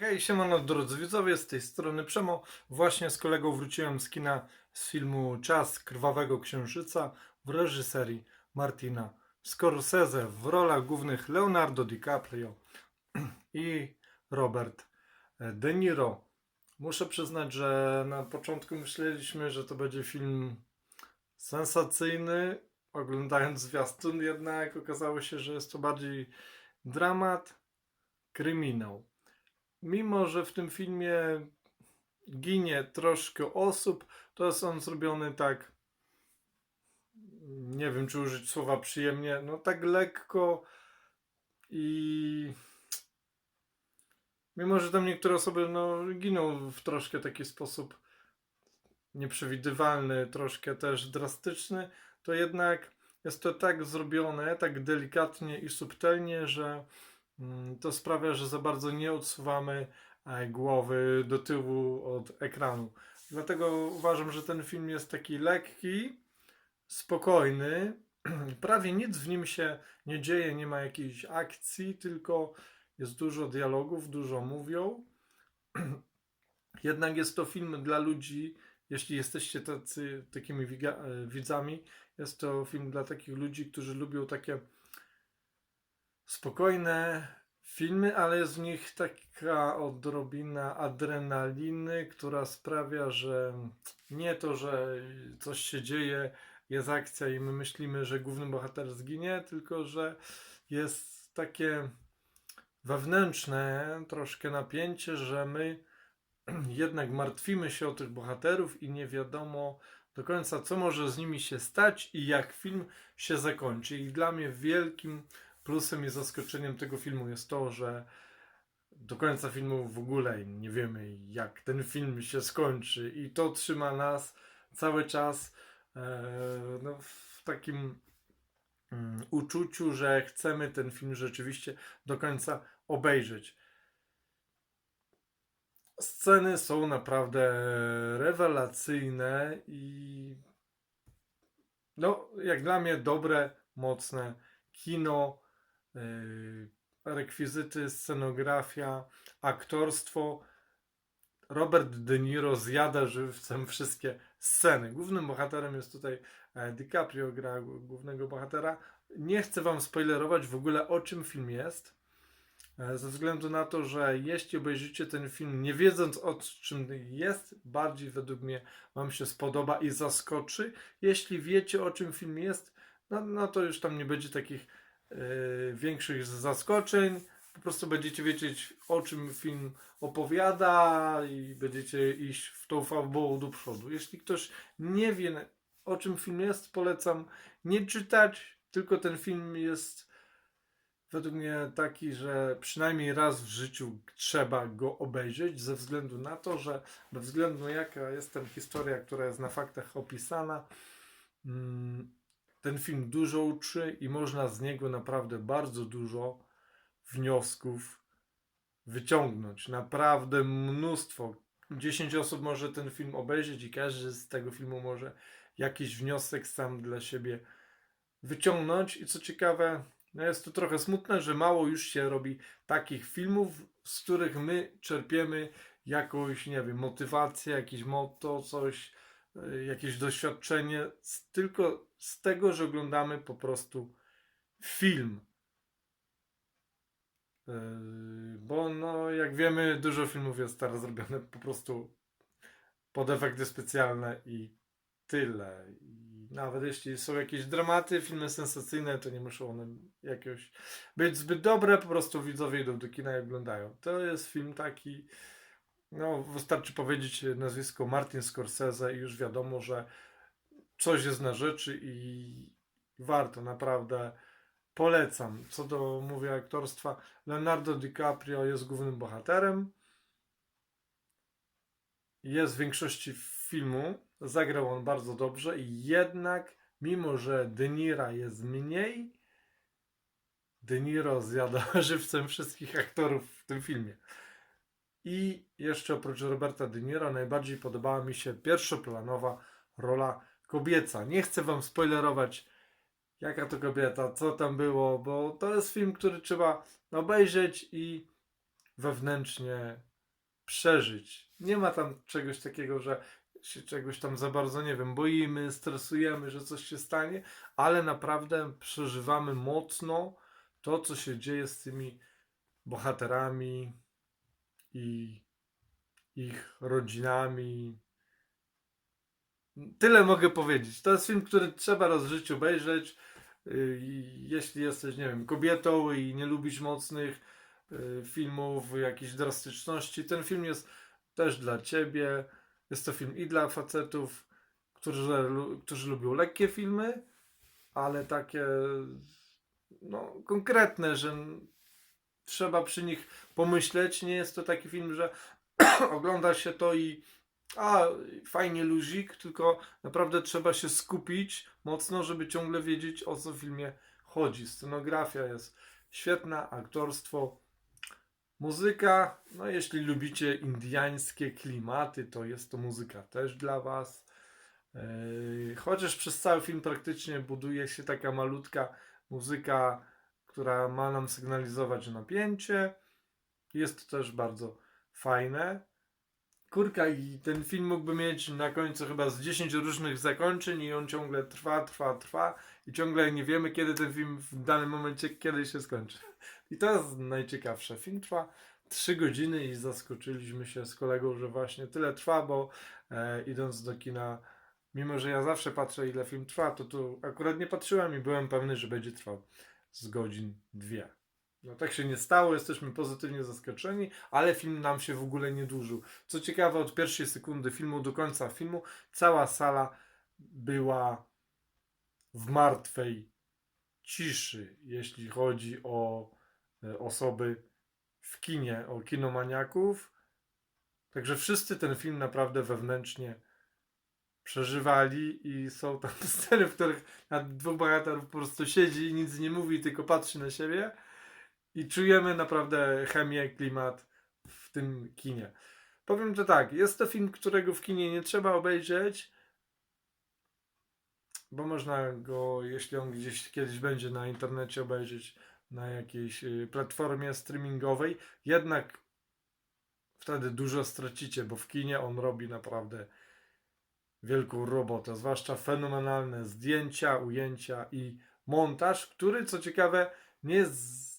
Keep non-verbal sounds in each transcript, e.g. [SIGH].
Hej, siemano drodzy widzowie, z tej strony Przemo. Właśnie z kolegą wróciłem z kina z filmu Czas Krwawego Księżyca w reżyserii Martina Scorsese w rolach głównych Leonardo DiCaprio [CLEARS THROAT] i Robert De Niro. Muszę przyznać, że na początku myśleliśmy, że to będzie film sensacyjny. Oglądając zwiastun jednak okazało się, że jest to bardziej dramat, kryminał mimo że w tym filmie ginie troszkę osób, to jest on zrobiony tak, nie wiem czy użyć słowa przyjemnie, no tak lekko i mimo że tam niektóre osoby no, giną w troszkę taki sposób nieprzewidywalny, troszkę też drastyczny, to jednak jest to tak zrobione, tak delikatnie i subtelnie, że to sprawia, że za bardzo nie odsuwamy e, głowy do tyłu od ekranu. Dlatego uważam, że ten film jest taki lekki, spokojny. [CLEARS THROAT] Prawie nic w nim się nie dzieje, nie ma jakiejś akcji, tylko jest dużo dialogów, dużo mówią. [CLEARS THROAT] Jednak jest to film dla ludzi, jeśli jesteście tacy, takimi e, widzami, jest to film dla takich ludzi, którzy lubią takie spokojne filmy, ale jest w nich taka odrobina adrenaliny, która sprawia, że nie to, że coś się dzieje, jest akcja i my myślimy, że główny bohater zginie, tylko że jest takie wewnętrzne troszkę napięcie, że my [CLEARS THROAT] jednak martwimy się o tych bohaterów i nie wiadomo do końca, co może z nimi się stać i jak film się zakończy. I dla mnie wielkim plusem i zaskoczeniem tego filmu jest to, że do końca filmu w ogóle nie wiemy, jak ten film się skończy, i to trzyma nas cały czas e, no, w takim mm, uczuciu, że chcemy ten film rzeczywiście do końca obejrzeć. Sceny są naprawdę rewelacyjne i no, jak dla mnie dobre, mocne kino rekwizyty, scenografia, aktorstwo. Robert De Niro zjada żywcem wszystkie sceny. Głównym bohaterem jest tutaj e, DiCaprio, gra głównego bohatera. Nie chcę Wam spoilerować w ogóle o czym film jest, e, ze względu na to, że jeśli obejrzycie ten film nie wiedząc o czym jest, bardziej według mnie Wam się spodoba i zaskoczy. Jeśli wiecie o czym film jest, no, no to już tam nie będzie takich yy, większych zaskoczeń. Po prostu będziecie wiedzieć, o czym film opowiada i będziecie iść w tą fabą do przodu. Jeśli ktoś nie wie, o czym film jest, polecam nie czytać, tylko ten film jest według mnie taki, że przynajmniej raz w życiu trzeba go obejrzeć, ze względu na to, że bez względu na jaka jest tam historia, która jest na faktach opisana, mm, ten film dużo uczy i można z niego naprawdę bardzo dużo wniosków wyciągnąć. Naprawdę mnóstwo. 10 osób może ten film obejrzeć i każdy z tego filmu może jakiś wniosek sam dla siebie wyciągnąć. I co ciekawe, no jest to trochę smutne, że mało już się robi takich filmów, z których my czerpiemy jakąś, nie wiem, motywację, jakiś motto, coś, jakieś doświadczenie, z, tylko z tego, że oglądamy po prostu film. Yy, Bo no, jak wiemy, dużo filmów jest teraz zrobione po prostu pod efekty specjalne i tyle. I nawet jeśli są jakieś dramaty, filmy sensacyjne, to nie muszą one jakoś być zbyt dobre, po prostu widzowie idą do kina i oglądają. To jest film taki, no wystarczy powiedzieć nazwisko Martin Scorsese i już wiadomo, że coś jest na rzeczy i warto, naprawdę polecam. Co do, mówię, aktorstwa, Leonardo DiCaprio jest głównym bohaterem. Jest w większości filmu, zagrał on bardzo dobrze i jednak, mimo że De Niro jest mniej, De Niro zjada [LAUGHS] żywcem wszystkich aktorów w tym filmie. I jeszcze oprócz Roberta De Niro najbardziej podobała mi się pierwszoplanowa rola kobieca. Nie chcę wam spoilerować, jaka to kobieta, co tam było, bo to jest film, który trzeba obejrzeć i wewnętrznie przeżyć. Nie ma tam czegoś takiego, że się czegoś tam za bardzo, nie wiem, boimy, stresujemy, że coś się stanie, ale naprawdę przeżywamy mocno to, co się dzieje z tymi bohaterami i ich rodzinami. Tyle mogę powiedzieć. To jest film, który trzeba raz w życiu obejrzeć. I Jeśli jesteś, nie wiem, kobietą i nie lubisz mocnych yy, filmów, jakiejś drastyczności, ten film jest też dla ciebie. Jest to film i dla facetów, którzy, którzy lubią lekkie filmy, ale takie no, konkretne, że trzeba przy nich pomyśleć. Nie jest to taki film, że [CLEARS THROAT] ogląda się to i a, fajnie luzik, tylko naprawdę trzeba się skupić mocno, żeby ciągle wiedzieć o co w filmie chodzi. Scenografia jest świetna, aktorstwo, muzyka. No, jeśli lubicie indiańskie klimaty, to jest to muzyka też dla Was. Yy, Chociaż przez cały film praktycznie buduje się taka malutka muzyka, która ma nam sygnalizować napięcie. Jest to też bardzo fajne. Kurka, i ten film mógłby mieć na końcu chyba z 10 różnych zakończeń i on ciągle trwa, trwa, trwa i ciągle nie wiemy, kiedy ten film w danym momencie, kiedy się skończy. I to jest najciekawsze. Film trwa 3 godziny i zaskoczyliśmy się z kolegą, że właśnie tyle trwa, bo e, idąc do kina, mimo że ja zawsze patrzę ile film trwa, to tu akurat nie patrzyłem i byłem pewny, że będzie trwał z godzin dwie. No tak się nie stało, jesteśmy pozytywnie zaskoczeni, ale film nam się w ogóle nie dłużył. Co ciekawe, od pierwszej sekundy filmu do końca filmu cała sala była w martwej ciszy, jeśli chodzi o e, osoby w kinie, o kinomaniaków. Także wszyscy ten film naprawdę wewnętrznie przeżywali i są tam [LAUGHS] sceny, w których na dwóch bohaterów po prostu siedzi i nic nie mówi, tylko patrzy na siebie i czujemy naprawdę chemię, klimat w tym kinie. Powiem to tak, jest to film, którego w kinie nie trzeba obejrzeć, bo można go, jeśli on gdzieś kiedyś będzie na internecie obejrzeć na jakiejś y, platformie streamingowej, jednak wtedy dużo stracicie, bo w kinie on robi naprawdę wielką robotę, zwłaszcza fenomenalne zdjęcia, ujęcia i montaż, który co ciekawe nie jest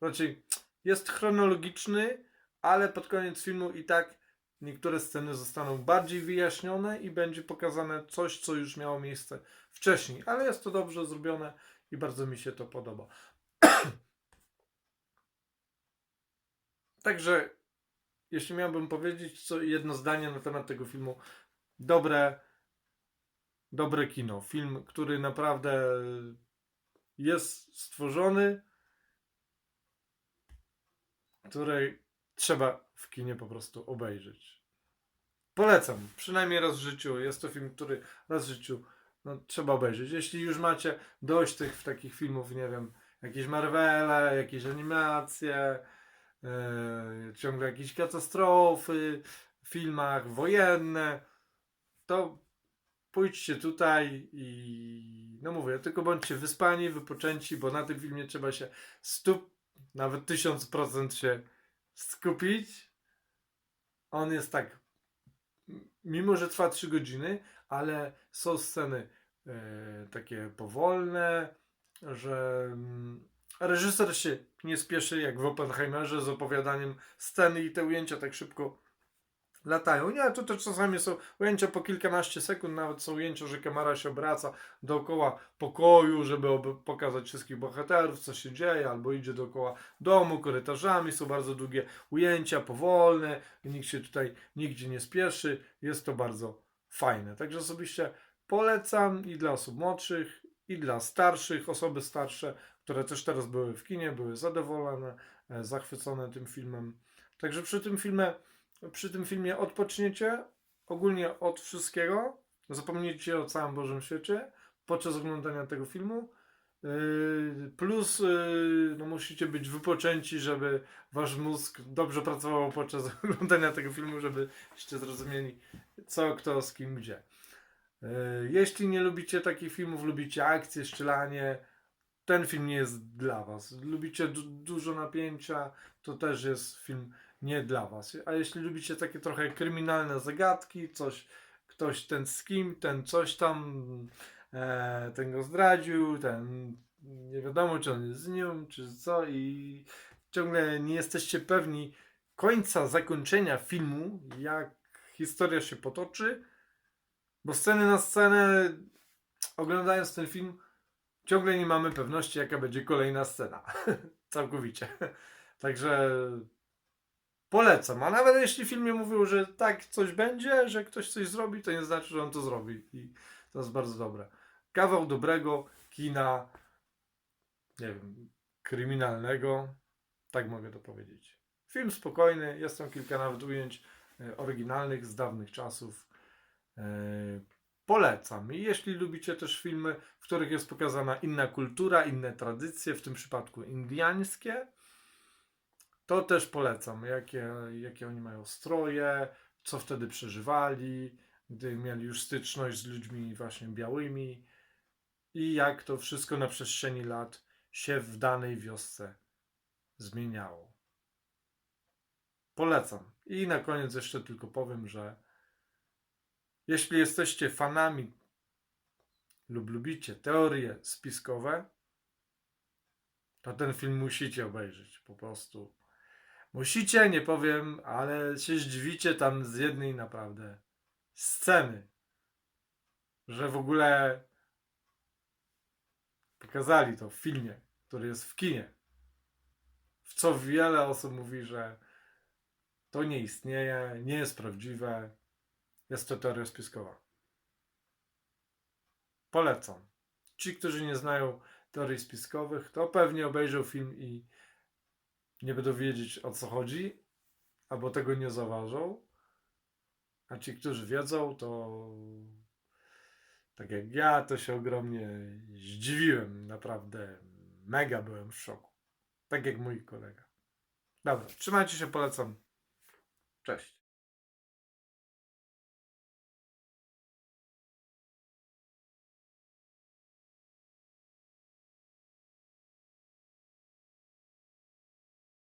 raczej jest chronologiczny, ale pod koniec filmu i tak niektóre sceny zostaną bardziej wyjaśnione i będzie pokazane coś, co już miało miejsce wcześniej, ale jest to dobrze zrobione i bardzo mi się to podoba. [CLEARS THROAT] Także jeśli miałbym powiedzieć co jedno zdanie na temat tego filmu, dobre dobre kino, film, który naprawdę jest stworzony której trzeba w kinie po prostu obejrzeć. Polecam, przynajmniej raz w życiu. Jest to film, który raz w życiu no, trzeba obejrzeć. Jeśli już macie dość tych takich filmów, nie wiem, jakieś Marvele, jakieś animacje, yy, ciągle jakieś katastrofy filmach wojenne, to pójdźcie tutaj i no mówię, tylko bądźcie wyspani, wypoczęci, bo na tym filmie trzeba się stu, nawet tysiąc procent się skupić. On jest tak, mimo że trwa 3 godziny, ale są sceny e, takie powolne, że mm, reżyser się nie spieszy jak w Oppenheimerze z opowiadaniem sceny i te ujęcia tak szybko latają. Nie, to też czasami są ujęcia po kilkanaście sekund, nawet są ujęcia, że kamera się obraca dookoła pokoju, żeby pokazać wszystkich bohaterów, co się dzieje, albo idzie dookoła domu, korytarzami, są bardzo długie ujęcia, powolne, nikt się tutaj nigdzie nie spieszy, jest to bardzo fajne. Także osobiście polecam i dla osób młodszych, i dla starszych, osoby starsze, które też teraz były w kinie, były zadowolone, e, zachwycone tym filmem. Także przy tym filmie przy tym filmie odpoczniecie ogólnie od wszystkiego, zapomniecie o całym Bożym świecie podczas oglądania tego filmu. Yy, Plus yy, no musicie być wypoczęci, żeby wasz mózg dobrze pracował podczas [LAUGHS] oglądania tego filmu, żebyście zrozumieli co, kto, z kim, gdzie. Yy, Jeśli nie lubicie takich filmów, lubicie akcje, strzelanie, ten film nie jest dla was. Lubicie du- dużo napięcia, to też jest film nie dla was. A jeśli lubicie takie trochę kryminalne zagadki, coś, ktoś ten z kim, ten coś tam, e, ten go zdradził, ten nie wiadomo, czy on jest z nią, czy co i ciągle nie jesteście pewni końca, zakończenia filmu, jak historia się potoczy, bo sceny na scenę, oglądając ten film, ciągle nie mamy pewności, jaka będzie kolejna scena. [LAUGHS] Całkowicie. Także polecam. A nawet jeśli w filmie mówił, że tak coś będzie, że ktoś coś zrobi, to nie znaczy, że on to zrobi. I to jest bardzo dobre. Kawał dobrego kina, nie wiem, kryminalnego. Tak mogę to powiedzieć. Film spokojny, jest tam kilka nawet ujęć e, oryginalnych z dawnych czasów. E, Polecam. I jeśli lubicie też filmy, w których jest pokazana inna kultura, inne tradycje, w tym przypadku indiańskie, to też polecam. Jakie, jakie oni mają stroje, co wtedy przeżywali, gdy mieli już styczność z ludźmi właśnie białymi i jak to wszystko na przestrzeni lat się w danej wiosce zmieniało. Polecam. I na koniec jeszcze tylko powiem, że jeśli jesteście fanami lub lubicie teorie spiskowe, to ten film musicie obejrzeć. Po prostu. Musicie, nie powiem, ale się zdziwicie tam z jednej naprawdę sceny, że w ogóle pokazali to w filmie, który jest w kinie. W co wiele osób mówi, że to nie istnieje, nie jest prawdziwe, jest to teoria spiskowa. Polecam. Ci, którzy nie znają teorii spiskowych, to pewnie obejrzą film i nie będą wiedzieć o co chodzi, albo tego nie zauważą. A ci, którzy wiedzą, to tak jak ja, to się ogromnie zdziwiłem. Naprawdę mega byłem w szoku. Tak jak mój kolega. Dobra, trzymajcie się, polecam. Cześć.